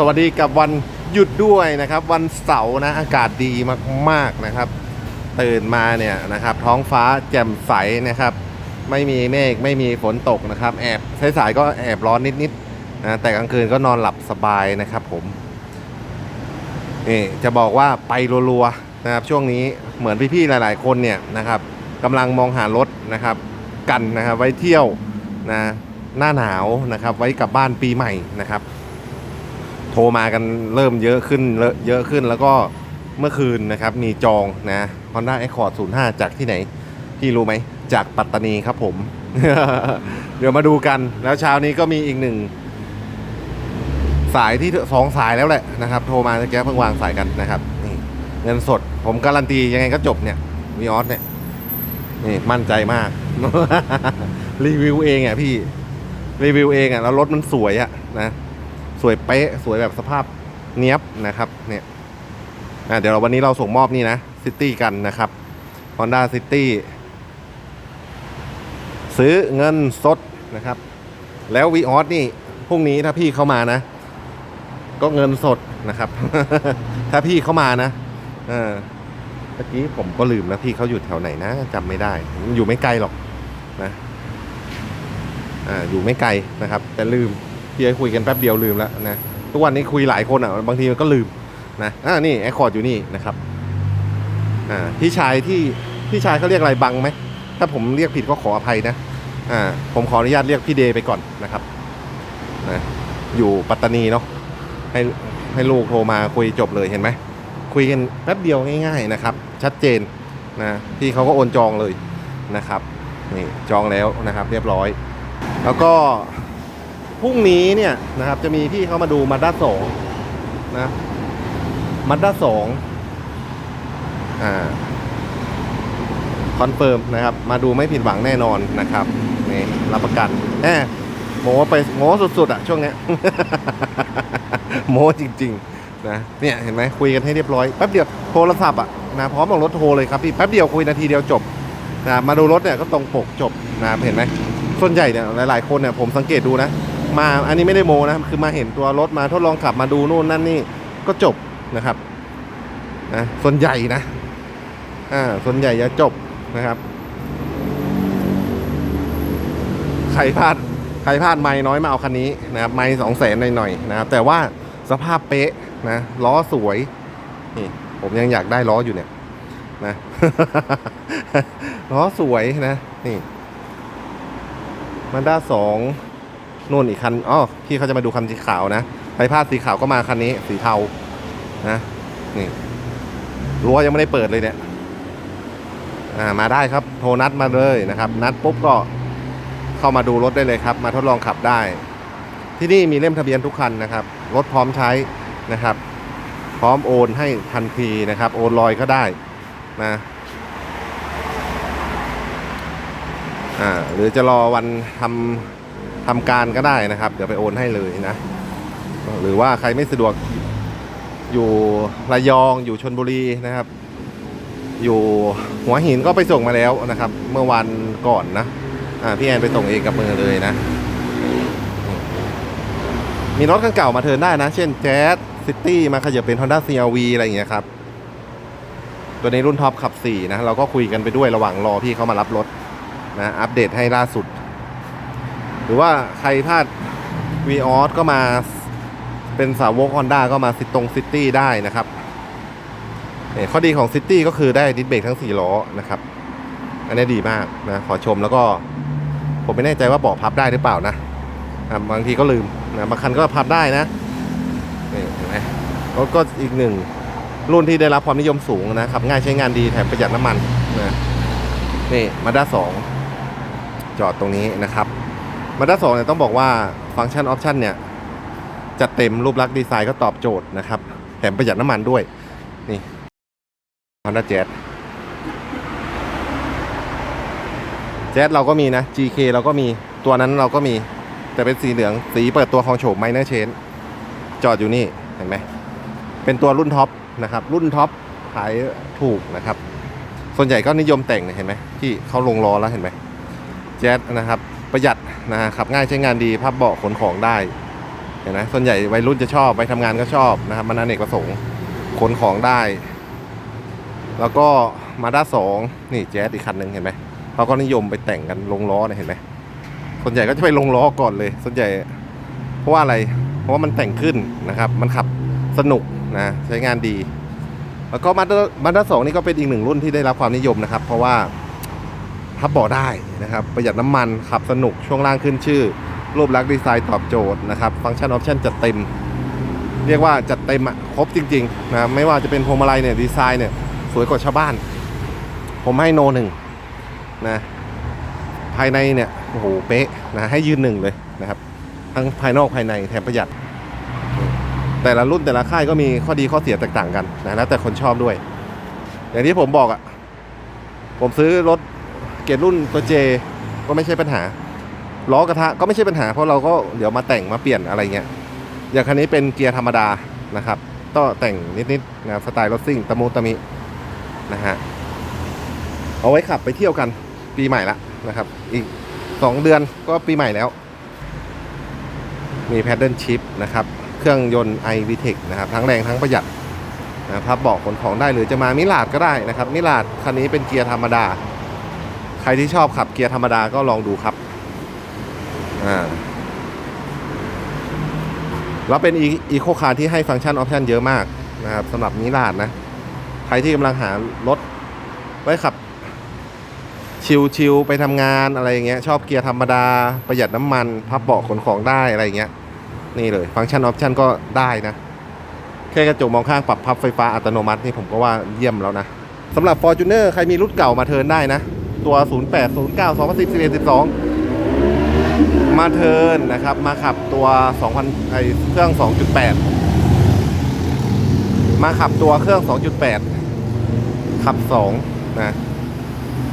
สวัสดีกับวันหยุดด้วยนะครับ วันเสาร์นะอากาศดีมากๆนะครับ ตื่นมาเนี่ยนะครับ ท้องฟ้าแจ่มใสนะครับ ไม่มีเมฆไม่มีฝนตกนะครับ แอบสายๆก็แอบร้อนนิดๆนะแต่กลางคืนก็นอนหลับสบายนะครับ ผมนี่จะบอกว่าไปรัวๆนะครับ ช่วงนี้เหมือนพี่ๆหลาย ๆ คนเนี่ยนะครับกำลังมองหารถนะครับ กันนะครับไว้เที่ยวนะหน้าหนาวนะครับ ไว้กลับบ้านปีใหม่นะครับ ทรมากันเริ่มเยอะขึ้นเยอะขึ้นแล้วก็เมื่อคืนนะครับมีจองนะ Honda Accord 05 จากที่ไหน พี่รู้ไหม จากปัตตานีครับผม เดี๋ยวมาดูกันแล้วเช้านี้ก็มีอีกหนึ่งสายที่สองสายแล้วแหละนะครับ โทรมาเมื่อกี้เพิ่งวางสายกันนะครับนี่เงินสด ผมการันตียังไงก็จบเนี่ยวีออสเนี่ยนี่มั่นใจมาก รีวิวเองอะพี่ รีวิวเองอะแล้วรถมันสวยอะนะ สวยเป๊ะสวยแบบสภาพเนี้ยบนะครับเนี่ยอะเดี๋ยววันนี้เราส่งมอบนี่นะซิตี้กันนะครับ Honda City ซื้อเงินสดนะครับ แล้ววีออสนี่พรุ่งนี้ถ้าพี่เข้ามานะ ก็เงินสดนะครับ ถ้าพี่เข้ามานะเออเมื่อกี้ผมก็ลืมนะพี่เขาอยู่แถวไหนนะจำไม่ได้ อยู่ไม่ไกลหรอกนะอ่าอยู่ไม่ไกลนะครับ แต่ลืม พี่ไอ้คุยกันแป๊บเดียวลืมแล้วนะทุกวันนี้คุยหลายคนอะบางทีมันก็ลืมนะอ่านี่แอคคอร์ดอยู่นี่นะครับอ่าพี่ชายที่พี่ชายเขาเรียกอะไรบังไหมถ้าผมเรียกผิดก็ขออภัยนะอ่าผมขออนุญาตเรียกพี่เดย์ไปก่อนนะครับนะอยู่ปัตตานีเนาะให้ให้ลูกโทรมาคุยจบเลยเห็นไหมคุยกันแป๊บเดียวง่าย ๆนะครับ ชัดเจนนะพี่เขาก็โอนจองเลยนะครับนี่จองแล้วนะครับ เรียบร้อย แล้วก็ พรุ่งนี้เนี่ยนะครับจะมีพี่เขามาดูมาด้าสองนะมาด้าสองอ่าคอนเฟิร์มนะครับ มาดูไม่ผิดหวังแน่นอนนะครับนี่รับประกันแหมโมไปโมสุดๆอะช่วงเนี้ยโมจริง ๆ นะเนี่ยเห็นไหมคุยกันให้เรียบร้อยแป๊บเดียวโทรศัพท์อะนะพร้อมกับรถโทรเลยครับพี่แป๊บเดียวคุยนาทีเดียวจบนะมาดูรถเนี่ยก็ตรงปกจบนะเห็นไหมส่วนใหญ่เนี่ยหลายๆคนเนี่ยผมสังเกตดูนะ มาอันนี้ไม่ได้โมนะคือมาเห็นตัวรถมาทดลองขับมาดูนู่นนั่นนี่ก็จบนะครับนะส่วนใหญ่นะอ่าส่วนใหญ่จะจบนะครับใครพลาดใครพลาดไม่น้อยมาเอาคันนี้นะครับไม่สองแสนหน่อยๆนะครับแต่ว่าสภาพเป๊ะนะล้อสวยนี่ผมยังอยากได้ล้ออยู่เนี่ยนะล้อสวยนะนี่มาด้าสอง นู่นอีกคันอ๋อพี่เขาจะมาดูคันสีขาวนะไฟพาดสีขาวก็มาคันนี้ สีเทานะนี่รั้วยังไม่ได้เปิดเลยเนี่ยอ่ามาได้ครับโทรนัดมาเลยนะครับ นัดปุ๊บก็เข้ามาดูรถได้เลยครับ มาทดลองขับได้ ที่นี่มีเล่มทะเบียนทุกคันนะครับ รถพร้อมใช้นะครับ พร้อมโอนให้ทันทีนะครับ โอนลอยก็ได้นะอ่าหรือจะรอวันทำ ทำการก็ได้นะครับ เดี๋ยวไปโอนให้เลยนะ หรือว่าใครไม่สะดวกอยู่ระยองอยู่ชนบุรีนะครับ อยู่หัวหินก็ไปส่งมาแล้วนะครับ เมื่อวันก่อนนะพี่แอนไปส่งเองกับมือเลยนะ มีรถคันเก่ามาเทิร์นได้นะ เช่นแจ๊สซิตี้มาขยับเป็น Honda CRV อะไรอย่างเงี้ยครับ ตัวนี้รุ่นท็อปขับ 4 นะ เราก็คุยกันไปด้วยระหว่างรอพี่เขามารับรถนะ อัปเดตให้ล่าสุด หรือว่าใครพลาด v ีออสก็มาเป็นสาวก Honda ก็มาซิตรงซิตี้ได้นะครับเนี่ยข้อดีของซิตี้ก็คือได้ดิสเบรกทั้ง 4 ล้อนะครับ อันนี้ดีมากนะขอชมแล้วก็ ผมไม่แน่ใจว่าเบาะพับได้หรือเปล่านะอะบางทีก็ลืมนะบางคันก็พับได้นะนี่เห็นไหมรถก็อีกหนึ่งรุ่นที่ได้รับความนิยมสูงนะครับ ง่ายใช้งานดีแถมประหยัดน้ำมันนะนี่มาด้าสองจอดตรงนี้นะครับ มาด้าสองเนี่ยต้องบอกว่าฟังก์ชันออปชันเนี่ยจัดเต็มรูปลักษณ์ดีไซน์ก็ตอบโจทย์นะครับ แถมประหยัดน้ำมันด้วย นี่ Honda Jazz Jazz เราก็มีนะ GK เราก็มีตัวนั้นเราก็มี แต่เป็นสีเหลืองสีเปิดตัวของโฉมไมเนอร์เชนจอดอยู่นี่เห็นไหมเป็นตัวรุ่นท็อปนะครับ รุ่นท็อปขายถูกนะครับ ส่วนใหญ่ก็นิยมแต่งเนี่ยเห็นไหมที่เขาลงล้อแล้วเห็นไหมแจ๊สนะครับ ประหยัดนะฮะขับง่ายใช้งานดีพับเบาะขนของได้เห็นไหมส่วนใหญ่วัยรุ่นจะชอบไปทำงานก็ชอบนะครับมันอเนกประสงค์ขนของได้ แล้วก็มาด้าสองนี่แจ๊สอีกคันหนึ่งเห็นไหมเขาก็นิยมไปแต่งกันลงล้อเนี่ยเห็นไหมส่วนใหญ่ก็จะไปลงล้อก่อนเลย ส่วนใหญ่เพราะว่าอะไร เพราะว่ามันแต่งขึ้นนะครับ มันขับสนุกนะใช้งานดี แล้วก็มาด้ามาด้าสองนี่ก็เป็นอีกหนึ่งรุ่นที่ได้รับความนิยมนะครับ เพราะว่า พับเบาะได้นะครับ ประหยัดน้ำมันขับสนุกช่วงล่างขึ้นชื่อ รูปลักษณ์ดีไซน์ตอบโจทย์นะครับ ฟังก์ชันออปชันจัดเต็ม เรียกว่าจัดเต็มอะครบจริงๆนะไม่ว่าจะเป็นพวงมาลัยเนี่ยดีไซน์เนี่ยสวยกว่าชาวบ้าน ผมให้โนหนึ่งนะภายในเนี่ยโอ้โหเป๊ะนะให้ยืนหนึ่งเลยนะครับ ทั้งภายนอกภายในแถมประหยัด แต่ละรุ่นแต่ละค่ายก็มีข้อดีข้อเสียแตกต่างกันนะแล้วแต่คนชอบด้วย อย่างที่ผมบอกอะ่ะผมซื้อรถ เกรดรุ่นตัวเจก็ไม่ใช่ปัญหา ล้อกระทะก็ไม่ใช่ปัญหา เพราะเราก็เดี๋ยวมาแต่งมาเปลี่ยนอะไรเงี้ย อย่างคันนี้เป็นเกียร์ธรรมดานะครับก็แต่งนิดๆนะครับสไตล์รถซิ่งตะมูตะมินะฮะเอาไว้ขับไปเที่ยวกันปีใหม่ละนะครับ อีก 2 เดือนก็ปีใหม่แล้ว มีแพดเดิลชิพนะครับ เครื่องยนต์ i v t e c นะครับ ทั้งแรงทั้งประหยัดนะพับเบาะขนของได้หรือจะมามิลาดก็ได้นะครับ มิลาดคันนี้เป็นเกียร์ธรรมดา ครที่ชอบขับเกียร์ธรรมดาก็ลองดูครับอ่าแล้วเป็นอีโคคาร์ที่ให้ฟังก์ชันออปชันเยอะมากนะครับสำหรับมิลาดนะ ใครที่กำลังหารถไว้ขับ ชิวๆไปทำงานอะไรอย่างเงี้ยชอบเกียร์ธรรมดา ประหยัดน้ำมันพับเบาะขนของได้อะไรอย่างเงี้ยนี่เลย ฟังก์ชันออปชันก็ได้นะ แค่กระจกมองข้างปรับพับไฟฟ้าอัตโนมัตินี่ผมก็ว่าเยี่ยมแล้วนะสำหรับ Fortuner ใครมีรุ่นเก่ามาเทิร์นได้นะ ตัว 08 09 2010 11 12 มาเทินนะครับ มาขับตัว 2,000ไอเครื่อง 2.8 มาขับตัวเครื่อง 2.8 ขับ 2 นะ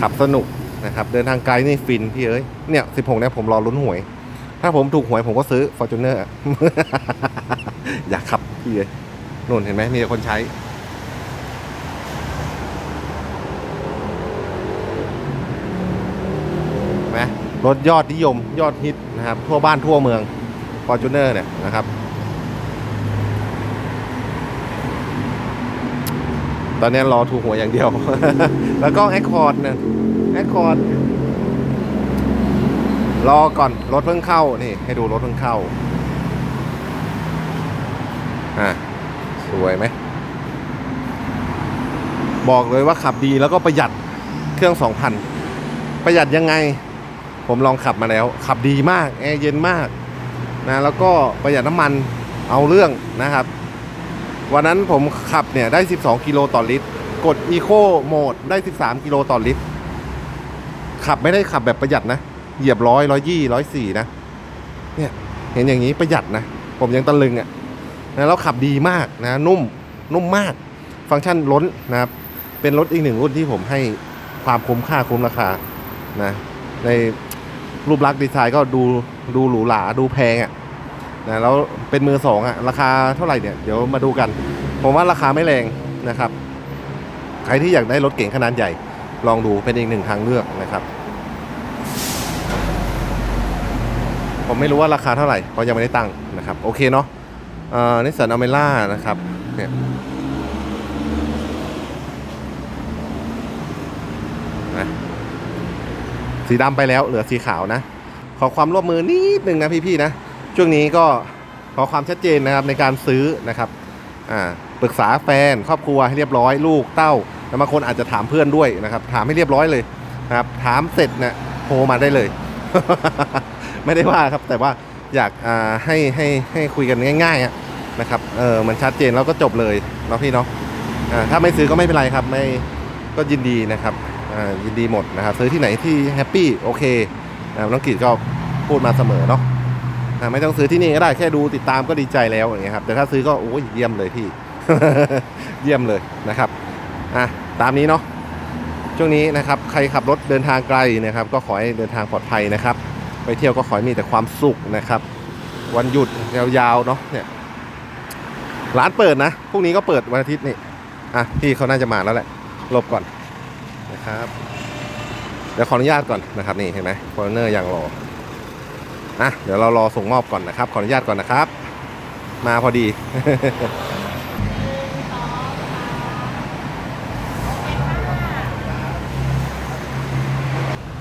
ขับสนุกนะครับ เดินทางไกลนี่ฟินพี่เอ้ย เนี่ย 16เนี่ยผมรอลุ้นหวย ถ้าผมถูกหวยผมก็ซื้อ Fortuner อะอยากขับพี่เอ้ยนู่นเห็นไหมมีคนใช้ เห็นไหม รถยอดนิยมยอดฮิตนะครับ ทั่วบ้านทั่วเมือง Fortuner เนี่ยนะครับ ตอนนี้รอถูกหัวอย่างเดียว แล้วก็ Accord เนี่ย Accord รอก่อนรถเพิ่งเข้านี่ ให้ดูรถเพิ่งเข้าอะสวยไหมบอกเลยว่าขับดีแล้วก็ประหยัดเครื่อง2,000ประหยัดยังไง ผมลองขับมาแล้ว ขับดีมากแอร์เย็นมากนะแล้วก็ประหยัดน้ำมันเอาเรื่องนะครับ วันนั้นผมขับเนี่ยได้ 12 กิโลต่อลิตร กด Eco Mode ได้ 13 กิโลต่อลิตร ขับไม่ได้ขับแบบประหยัดนะ เหยียบร้อยร้อยยี่ร้อยสี่นะ เนี่ยเห็นอย่างนี้ประหยัดนะ ผมยังตะลึงอะ่ะนะแล้วขับดีมากนะ นุ่มนุ่มมาก ฟังก์ชันล้นนะครับ เป็นรถอีกหนึ่งรุ่นที่ผมให้ความคุ้มค่าคุ้มราคานะใน รูปลักษณ์ดีไซน์ก็ดูดูหรูหราดูแพงอะ่ะนะแล้วเป็นมือสองอะราคาเท่าไหร่เนี่ยเดี๋ยวมาดูกัน ผมว่าราคาไม่แรงนะครับ ใครที่อยากได้รถเก๋งขนาดใหญ่ ลองดูเป็นอีกหนึ่งทางเลือกนะครับ ผมไม่รู้ว่าราคาเท่าไหร่เพราะยังไม่ได้ตั้งนะครับ โอเคเนาะนิสสันอเมร่านะครับเนี่ยนะ สีดำไปแล้วเหลือสีขาวนะ ขอความร่วมมือนิดนึงนะพี่ๆนะ ช่วงนี้ก็ขอความชัดเจนนะครับในการซื้อนะครับอ่าปรึกษาแฟนครอบครัวให้เรียบร้อยลูกเต้าแล้วบางคนอาจจะถามเพื่อนด้วยนะครับ ถามให้เรียบร้อยเลยนะครับถามเสร็จเนะี่ยโทรมาได้เลย ไม่ได้ว่าครับแต่ว่าอยากอ่าให้ให้ให้คุยกันง่ายๆนะครับเออมันชัดเจนแล้วก็จบเลยเนาะพี่เนาะอ่าถ้าไม่ซื้อก็ไม่เป็นไรครับไม่ก็ยินดีนะครับ ยินดีหมดนะครับซื้อที่ไหนที่แฮปปี้โอเคนะครับน้องกิจก็พูดมาเสมอเนาะอ่าไม่ต้องซื้อที่นี่ก็ได้แค่ดูติดตามก็ดีใจแล้วอย่างเงี้ยครับแต่ถ้าซื้อก็โอ้ยเยี่ยมเลยพี่ เยี่ยมเลยนะครับอะตามนี้เนาะช่วงนี้นะครับใครขับรถเดินทางไกลนะครับ ก็ขอให้เดินทางปลอดภัยนะครับ ไปเที่ยวก็ขอให้มีแต่ความสุขนะครับ วันหยุดยาวๆเนาะเนี่ยร้านเปิดนะพรุ่งนี้ก็เปิดวันอาทิตย์นี่อะพี่เขาน่าจะมาแล้วแหละหลบก่อน นะครับ เดี๋ยวขออนุญาตก่อนนะครับ นี่เห็นไหมฟอร์เนอร์ยังรออะเดี๋ยวเรารอส่งมอบก่อนนะครับ ขออนุญาตก่อนนะครับ มาพอดี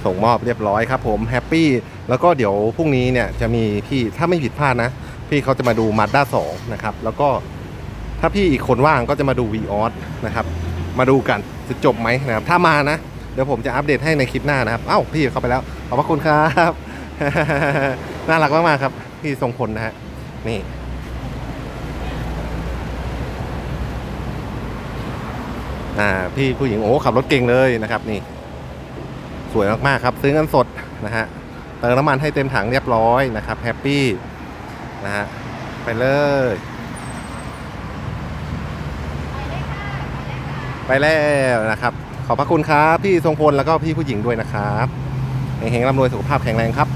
ส่งมอบเรียบร้อยครับผมแฮปปี้แล้วก็เดี๋ยวพรุ่งนี้เนี่ยจะมีพี่ถ้าไม่ผิดพลาดนะ พี่เขาจะมาดูมาด้า2นะครับ แล้วก็ถ้าพี่อีกคนว่างก็จะมาดู v ีออสนะครับ มาดูกันจะจบไหมนะครับ ถ้ามานะ เดี๋ยวผมจะอัปเดตให้ในคลิปหน้านะครับ เอ้าพี่เข้าไปแล้ว ขอบพระคุณครับ น่ารักมากๆครับ พี่ทรงพลนะฮะ นี่อ่าพี่ผู้หญิงโอ้ขับรถเก่งเลยนะครับนี่ สวยมากๆครับ ซื้อเงินสดนะฮะเติมน้ำมันให้เต็มถังเรียบร้อยนะครับแฮปปี้นะฮะไปเลย ไปแล้วนะครับ ขอบพระคุณครับพี่ทรงพลแล้วก็พี่ผู้หญิงด้วยนะครับเฮงๆร่ำรวยสุขภาพแข็งแรงครับ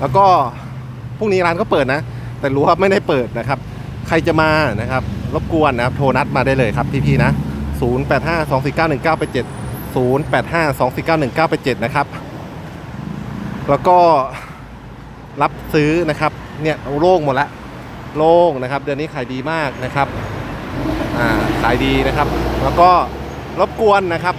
แล้วก็พรุ่งนี้ร้านก็เปิดนะ แต่รู้ว่าไม่ได้เปิดนะครับ ใครจะมานะครับ รบกวนนะครับ โทรนัดมาได้เลยครับพี่ๆนะ 085 249 1987 085 249 1987 นะครับ แล้วก็รับซื้อนะครับ เนี่ยโล่งหมดละ โล่งนะครับ เดือนนี้ขายดีมากนะครับ ขายดีนะครับ แล้วก็รบกวนนะครับ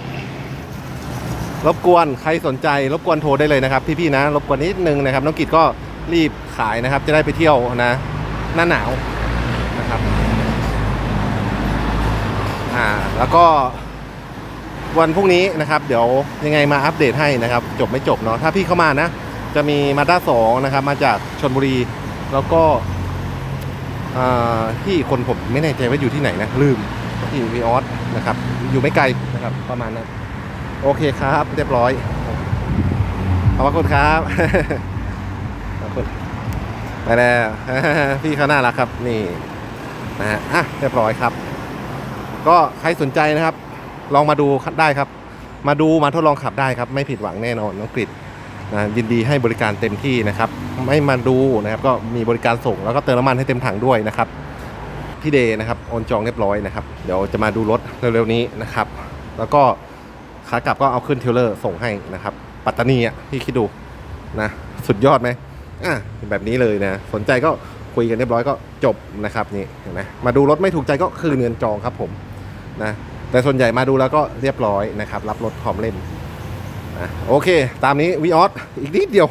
รบกวนใครสนใจ รบกวนโทรได้เลยนะครับ พี่ๆนะ รบกวนนิดนึงนะครับน้องกิจก็รีบขายนะครับ จะได้ไปเที่ยวนะหน้าหนาวนะครับอ่าแล้วก็วันพรุ่งนี้นะครับ เดี๋ยวยังไงมาอัปเดตให้นะครับ จบไม่จบเนาะถ้าพี่เข้ามานะ จะมีมาด้าสองนะครับ มาจากชนบุรี แล้วก็ ที่คนผมไม่แน่ใจว่าอยู่ที่ไหนนะลืมที่วีออสนะครับ อยู่ไม่ไกลนะครับประมาณนั้นโอเคครับ เรียบร้อยขอบคุณครับขอบคุณไปแล้วพี่เขาน่ารักครับนี่นะฮะอะเรียบร้อยครับ ก็ใครสนใจนะครับ ลองมาดูได้ครับ มาดูมาทดลองขับได้ครับ ไม่ผิดหวังแน่นอนน้องกฤษ นะยินดีให้บริการเต็มที่นะครับไม่มาดูนะครับก็มีบริการส่งแล้วก็เติมน้ำมันให้เต็มถังด้วยนะครับพี่เดย์นะครับโอนจองเรียบร้อยนะครับเดี๋ยวจะมาดูรถเร็วๆนี้นะครับ แล้วก็ขากลับก็เอาขึ้นเทรลเลอร์ส่งให้นะครับ ปัตตานีอะพี่คิดดูนะสุดยอดไหมอะแบบนี้เลยนะสนใจก็คุยกันเรียบร้อยก็จบนะครับนี่เห็นไหมมาดูรถไม่ถูกใจก็คืนเงินจองครับผมนะแต่ส่วนใหญ่มาดูแล้วก็เรียบร้อยนะครับ รับรถพร้อมเล่น โอเค ตามนี้วีออสอีกนิดเดียว